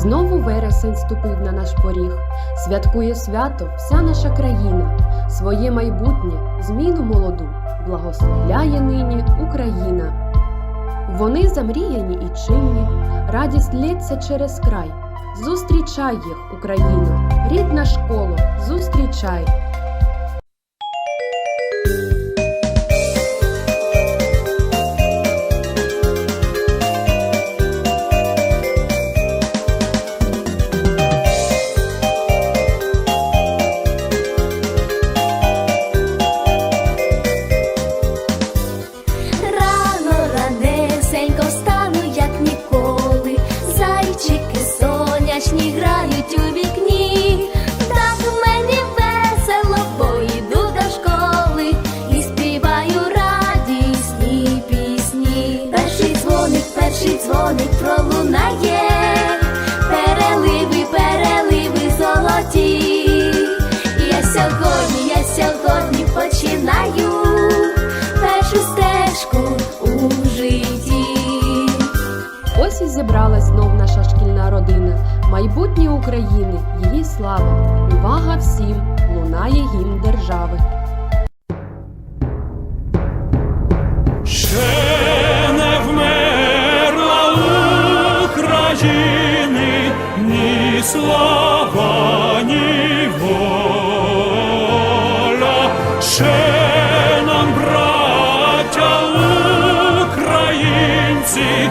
Знову вересень ступив на наш поріг, святкує свято вся наша країна, своє майбутнє, зміну молоду, благословляє нині Україна. Вони замріяні і чинні, радість лється через край. Зустрічай їх, Україно, рідна школа, зустрічай. Ось і зібралась знов наша шкільна родина, майбутнє України, її слава, увага всім, лунає гімн держави. Ще не вмерла України ні слава, ні воля. Ще нам, браття українці,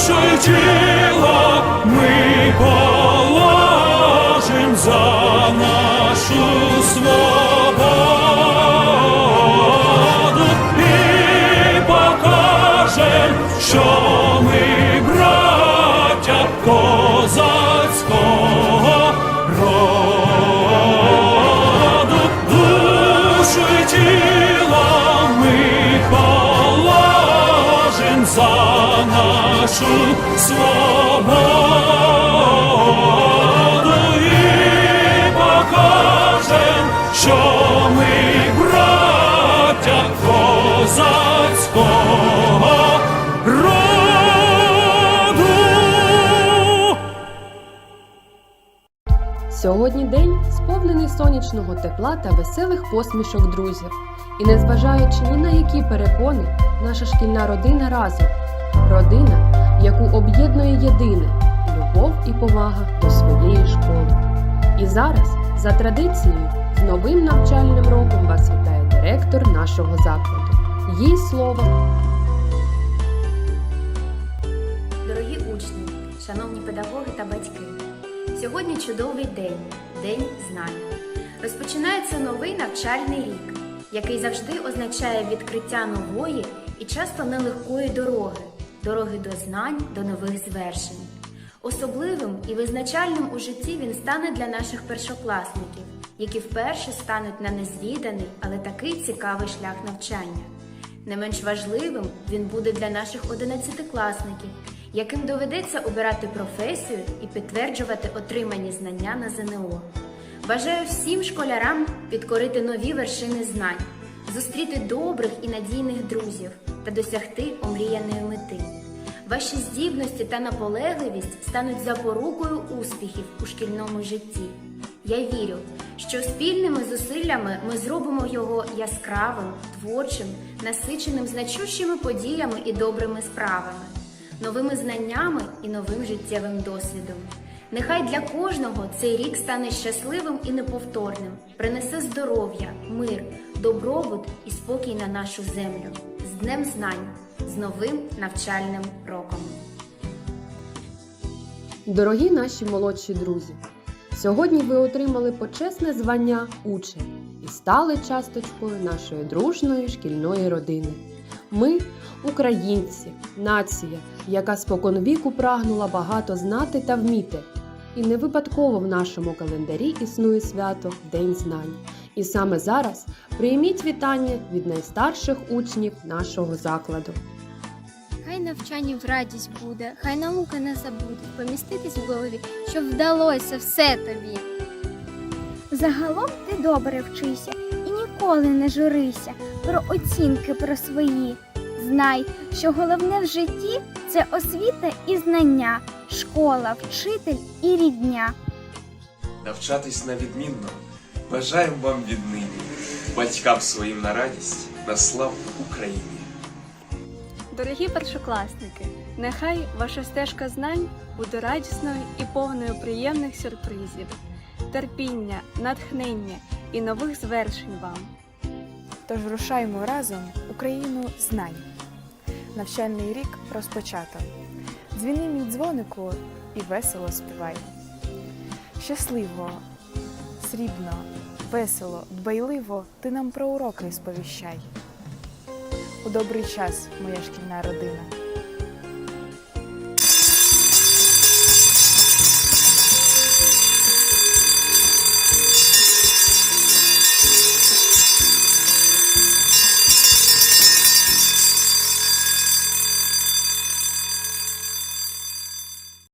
душу й тіло положим за нашу свободу і покажем, що за нашу свободу і покажем, що ми браття козацького роду. Сьогодні день сповнений сонячного тепла та веселих посмішок друзів. І незважаючи ні на які перепони, наша шкільна родина разом. Родина, яку об'єднує єдине любов і повага до своєї школи. І зараз, за традицією, з новим навчальним роком вас вітає директор нашого закладу. Їй слово. Дорогі учні, шановні педагоги та батьки, сьогодні чудовий день День знань. Розпочинається новий навчальний рік, який завжди означає відкриття нової і часто нелегкої дороги дороги до знань, до нових звершень. Особливим і визначальним у житті він стане для наших першокласників, які вперше стануть на незвіданий, але такий цікавий шлях навчання. Не менш важливим він буде для наших одинадцятикласників, яким доведеться обирати професію і підтверджувати отримані знання на ЗНО. Бажаю всім школярам підкорити нові вершини знань, зустріти добрих і надійних друзів та досягти омріяної мети. Ваші здібності та наполегливість стануть запорукою успіхів у шкільному житті. Я вірю, що спільними зусиллями ми зробимо його яскравим, творчим, насиченим значущими подіями і добрими справами, новими знаннями і новим життєвим досвідом. Нехай для кожного цей рік стане щасливим і неповторним, принесе здоров'я, мир, добробут і спокій на нашу землю. З Днем Знань, з новим навчальним роком. Дорогі наші молодші друзі, сьогодні ви отримали почесне звання учень і стали часточкою нашої дружної шкільної родини. Ми, українці, нація, яка споконвіку прагнула багато знати та вміти. І не випадково в нашому календарі існує свято День знань. І саме зараз прийміть вітання від найстарших учнів нашого закладу. Хай навчання в радість буде, хай наука не забуде, поміститись в голові, щоб вдалося все тобі. Загалом ти добре вчися і ніколи не журися про оцінки про свої. Знай, що головне в житті це освіта і знання, школа, вчитель і рідня. навчатись на відмінно. Бажаємо вам віднині, батькам своїм на радість, на славу Україні. Дорогі першокласники, нехай ваша стежка знань буде радісною і повною приємних сюрпризів, терпіння, натхнення і нових звершень вам. Тож рушаймо разом Україну знань. Навчальний рік розпочато. Дзвіни мій дзвонику і весело співай. Щасливо, срібно, весело, дбайливо ти нам про уроки сповіщай. У добрий час, моя шкільна родина.